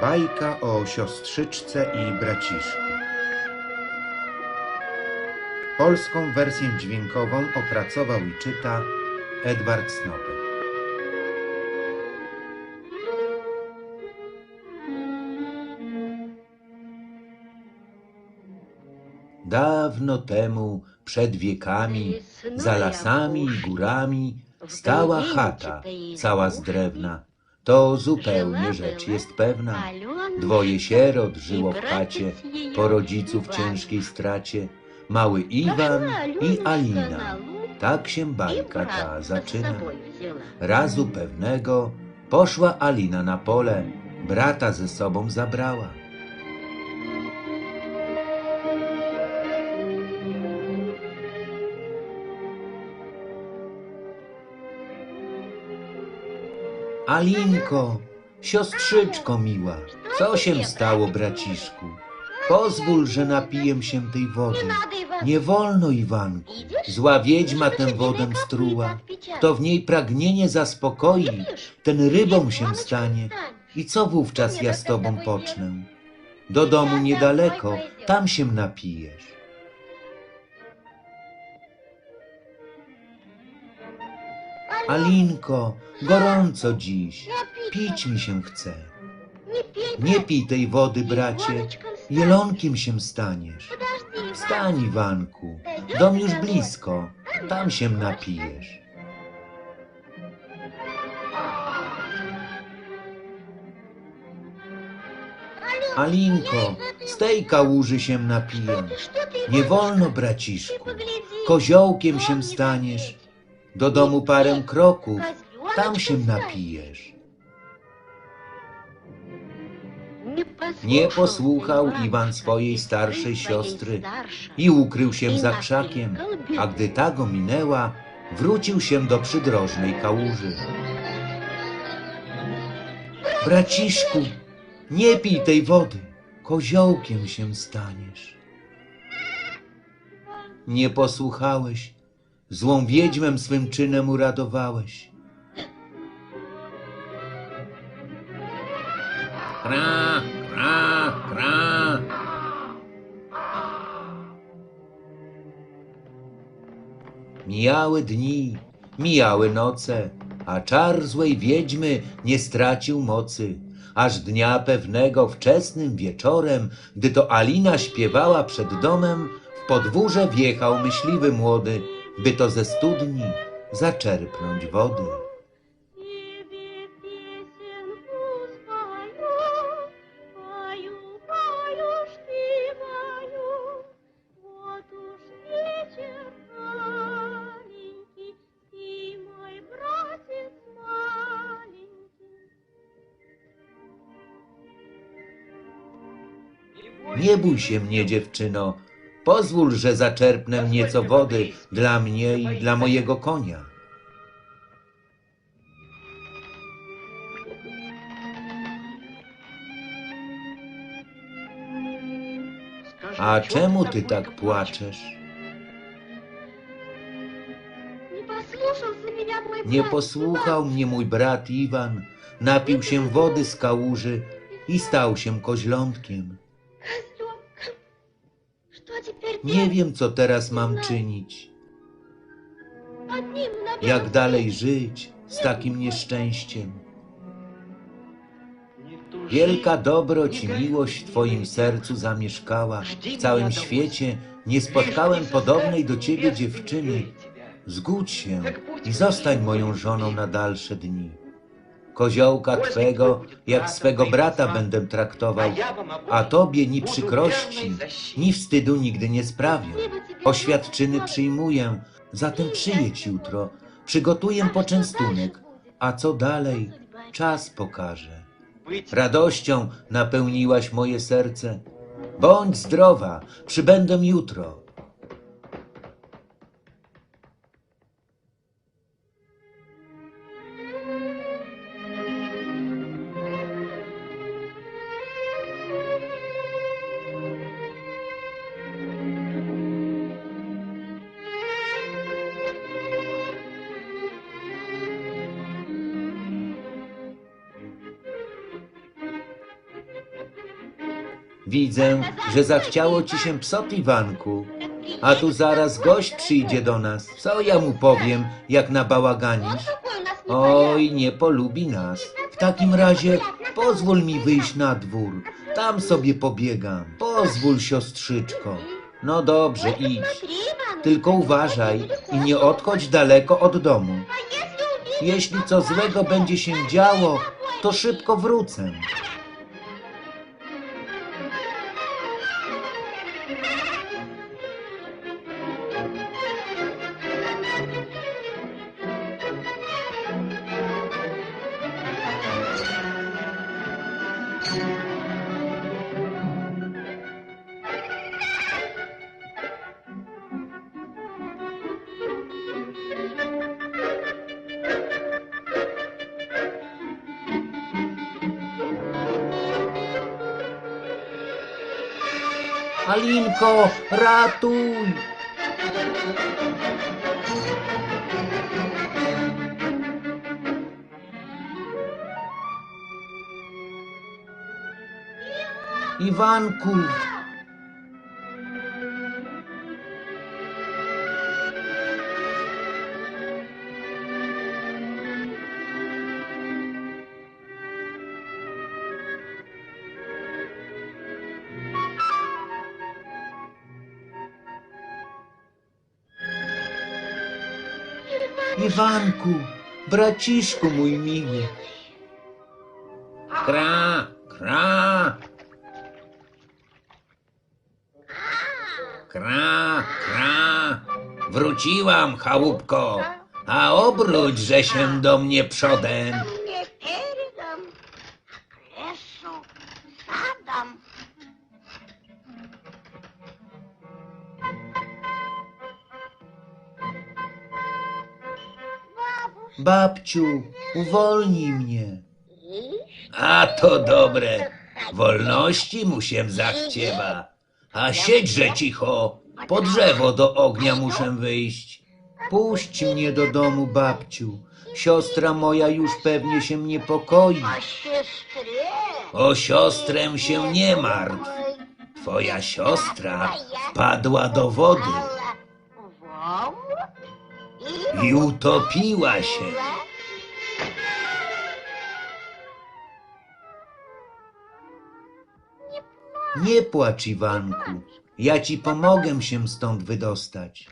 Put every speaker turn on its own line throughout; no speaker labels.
Bajka o siostrzyczce i braciszku. Polską wersję dźwiękową opracował i czyta Edward Snopek. Dawno temu, przed wiekami, za lasami i górami, stała chata, cała z drewna. To zupełnie rzecz jest pewna. Dwoje sierot żyło w chacie, po rodziców ciężkiej stracie. Mały Iwan i Alina. Tak się bajka ta zaczyna. Razu pewnego poszła Alina na pole, brata ze sobą zabrała. Alinko, siostrzyczko miła, co się stało, braciszku? Pozwól, że napiję się tej wody. Nie wolno, Iwanku. Zła wiedźma tę wodę struła. Kto w niej pragnienie zaspokoi, ten rybą się stanie. I co wówczas ja z tobą pocznę? Do domu niedaleko, tam się napijesz. Alinko, gorąco dziś, pić mi się chce. Nie pij tej wody, bracie, jelonkiem się staniesz. Wstań, Iwanku, dom już blisko, tam się napijesz. Alinko, z tej kałuży się napiję. Nie wolno, braciszku, koziołkiem się staniesz. Do domu parę kroków, tam się napijesz. Nie posłuchał Iwan swojej starszej siostry i ukrył się za krzakiem, a gdy ta go minęła, wrócił się do przydrożnej kałuży. Braciszku, nie pij tej wody, koziołkiem się staniesz. Nie posłuchałeś, złą wiedźmę swym czynem uradowałeś. Kra, kra, kra. Mijały dni, mijały noce, a czar złej wiedźmy nie stracił mocy. Aż dnia pewnego wczesnym wieczorem, gdy to Alina śpiewała przed domem, w podwórze wjechał myśliwy młody, by to ze studni zaczerpnąć wody. Nie bój się mnie, dziewczyno, Pozwól, że zaczerpnę nieco wody dla mnie i dla mojego konia. A czemu ty tak płaczesz? Nie posłuchał mnie mój brat Iwan, napił się wody z kałuży i stał się koźlątkiem. Nie wiem, co teraz mam czynić. Jak dalej żyć z takim nieszczęściem? Wielka dobroć i miłość w Twoim sercu zamieszkała. W całym świecie nie spotkałem podobnej do Ciebie dziewczyny. Zgódź się i zostań moją żoną na dalsze dni. Koziołka Twego jak swego brata będę traktował, a Tobie ni przykrości, ni wstydu nigdy nie sprawię. Oświadczyny przyjmuję, zatem przyjedź jutro, przygotuję poczęstunek, a co dalej, czas pokaże. Radością napełniłaś moje serce. Bądź zdrowa, przybędę jutro. Widzę, że zachciało ci się psa piwanku. A tu zaraz gość przyjdzie do nas. Co ja mu powiem, jak nabałaganisz? Oj, nie polubi nas. W takim razie pozwól mi wyjść na dwór. Tam sobie pobiegam. Pozwól, siostrzyczko. No dobrze, idź. Tylko uważaj i nie odchodź daleko od domu. Jeśli co złego będzie się działo, to szybko wrócę. Alinko, ratuj! Iwanku! Iwanku, braciszku mój miły. Kra, kra. Kra, kra. Wróciłam, chałupko. A obróćże się do mnie przodem. Babciu, uwolnij mnie. A to dobre. Wolności mu się zachciewa. A siedźże cicho. Po drzewo do ognia muszę wyjść. Puść mnie do domu, babciu. Siostra moja już pewnie się niepokoi. O siostrę się nie martw. Twoja siostra padła do wody i utopiła się. Nie płacz, Iwanku. Ja ci pomogę się stąd wydostać.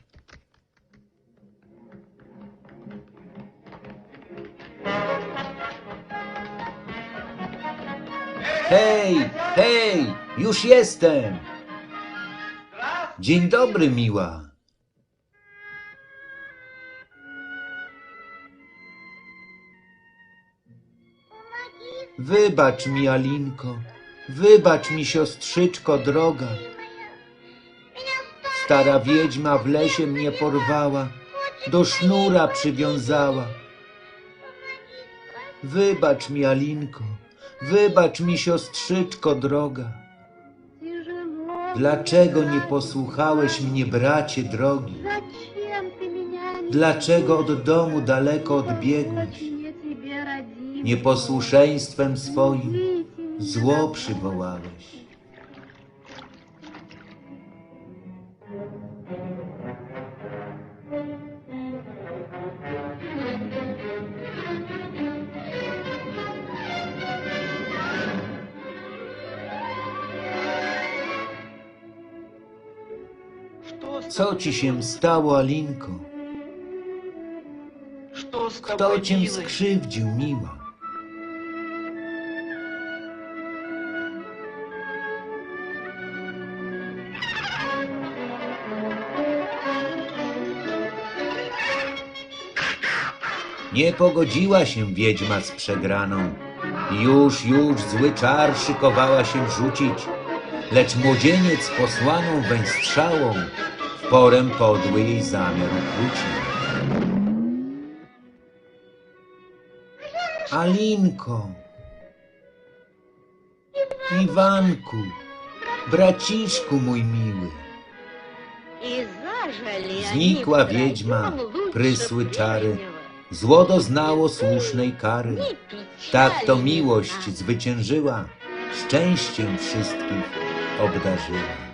Hej, hej, już jestem. Dzień dobry, miła. Wybacz mi, Alinko, wybacz mi, siostrzyczko droga. Stara wiedźma w lesie mnie porwała, do sznura przywiązała. Wybacz mi, Alinko, wybacz mi, siostrzyczko droga. Dlaczego nie posłuchałeś mnie, bracie drogi? Dlaczego od domu daleko odbiegłeś? nieposłuszeństwem swoim zło przywołałeś. Co ci się stało, Alinko? Kto cię skrzywdził, miła? Nie pogodziła się wiedźma z przegraną. Już, już zły czar szykowała się rzucić, lecz młodzieniec posłaną weń strzałą w porę podły jej zamiar ukrócił. Alinko, Iwanku, braciszku mój miły. Znikła wiedźma, prysły czary, Zło doznało słusznej kary. Tak to miłość zwyciężyła, szczęściem wszystkich obdarzyła.